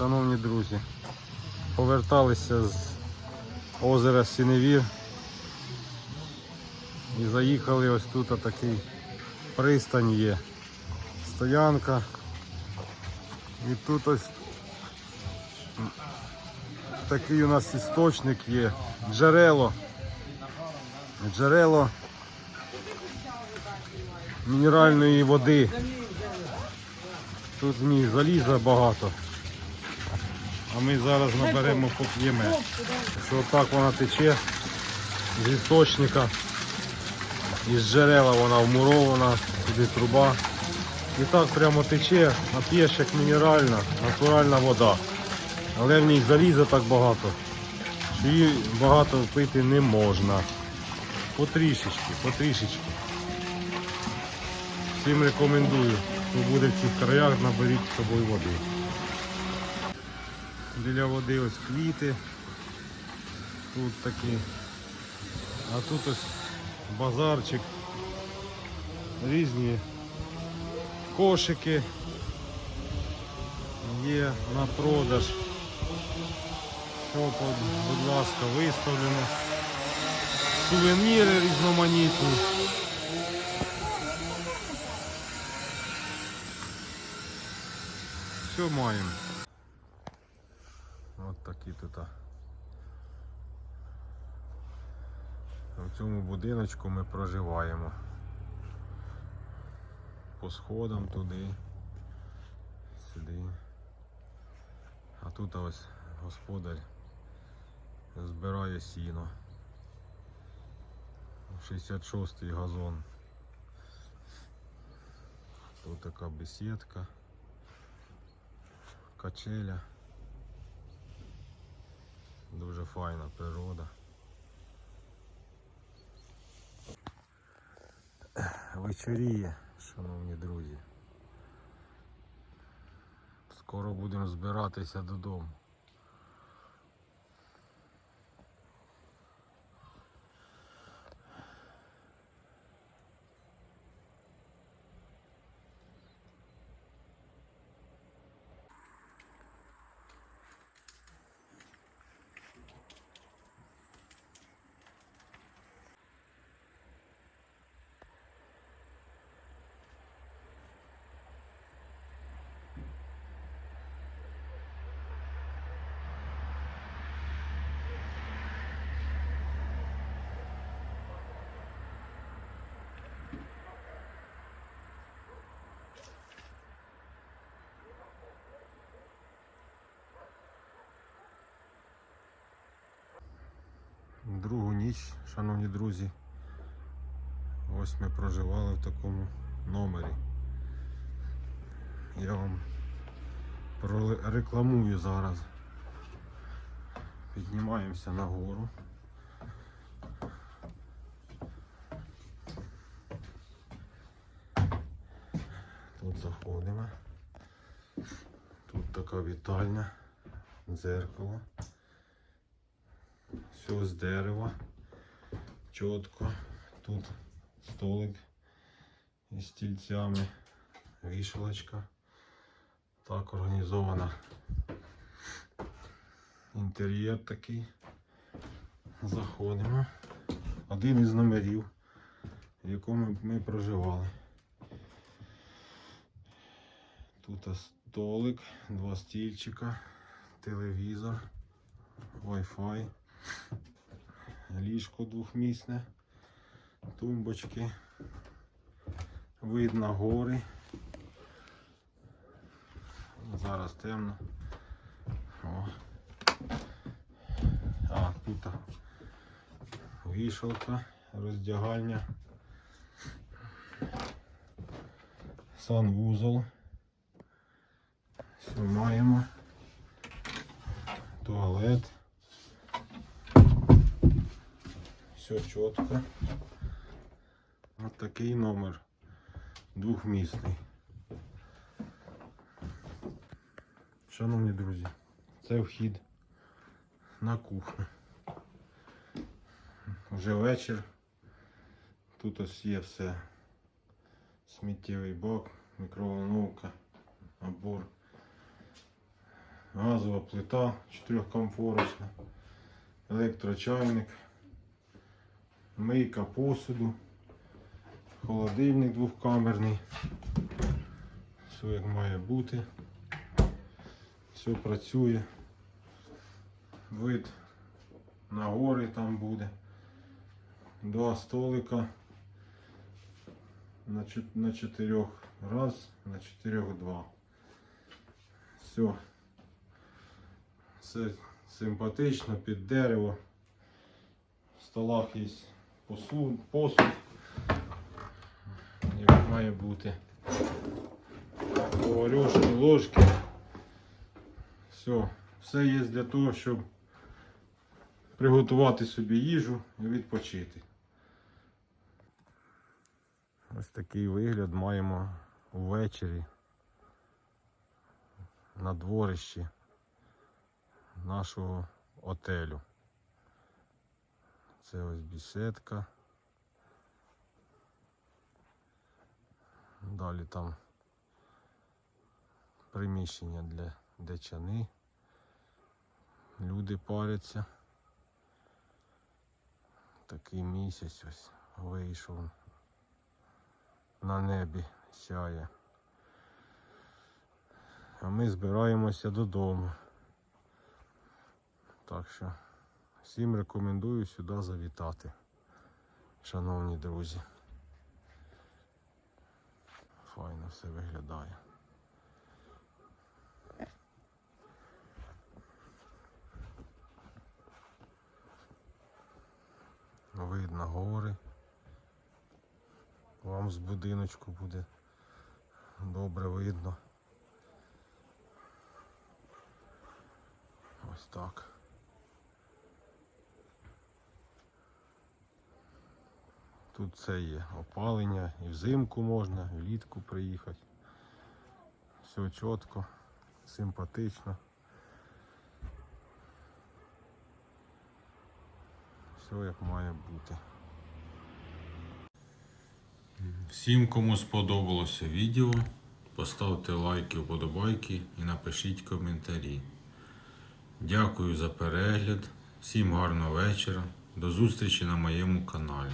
Шановні друзі, поверталися з озера Сіневір і заїхали ось тут такий пристань є. Стоянка. І тут ось такий у нас істочник є. Джерело. Джерело мінеральної води. Тут в заліза багато. А ми зараз наберемо поп'ємо. Що отак вона тече з істочника. Із джерела вона вмурована, туди труба. І так прямо тече, а п'єш як мінеральна, натуральна вода. Але в ній заліза так багато, що її багато пити не можна. Потрішечки, потрішечки. Всім рекомендую, хто буде в цих краях, наберіть з собою води. Біля води ось квіти. Тут такі. А тут ось базарчик. Різні кошики є на продаж. Все, будь ласка, виставлено. Сувеніри різноманітні. Все маємо. От такі тут. а. В цьому будиночку ми проживаємо. По сходам туди, сюди. А тут ось господар збирає сіно. 66-й газон. Тут така бесідка, качеля. Дуже файна природа. Вечоріє, шановні друзі. Скоро будемо збиратися додому. Ніч, шановні друзі. Ось ми проживали в такому номері. Я вам прорекламую зараз. Піднімаємося нагору. Тут заходимо. Тут така вітальня, дзеркало. Все з дерева. Чітко. Тут столик із стільцями, вішалочка. Так організована. Інтер'єр такий. Заходимо. Один із номерів, в якому ми проживали. Тут столик, два стільчика, телевізор, Wi-Fi, ліжко двохмісне, тумбочки, видно гори. Зараз темно. О. А, тут вішалка, роздягальня, санвузол. Все маємо. Туалет. Все чітко. Ось такий номер. Двохмісний. Шановні друзі, це вхід на кухню. Вже вечір. Тут ось є все. Сміттєвий бак, мікроволновка, набор газова плита чотирьохкомфорочна, електрочайник, мийка посуду, холодильник двохкамерний. Все як має бути. Все працює. Вид на гори там буде. Два столика на, чотирьох раз, на чотирьох два. Все. Все симпатично, під дерево. В столах є посуд, посуд. Як має бути. Поварюшки, ложки. Все. Все є для того, щоб приготувати собі їжу і відпочити. Ось такий вигляд маємо ввечері на дворищі нашого отелю. Це ось бісідка. Далі там приміщення для дечани. Люди паряться. Такий місяць ось вийшов на небі сяє. А ми збираємося додому. Так що всім рекомендую сюди завітати, шановні друзі. Файно все виглядає. Видно гори. Вам з будиночку буде добре видно. Ось так. Тут це є опалення, і взимку можна, і влітку приїхати. Все чітко, симпатично. Все як має бути. Всім, кому сподобалося відео, поставте лайки, вподобайки і напишіть коментарі. Дякую за перегляд. Всім гарного вечора. До зустрічі на моєму каналі.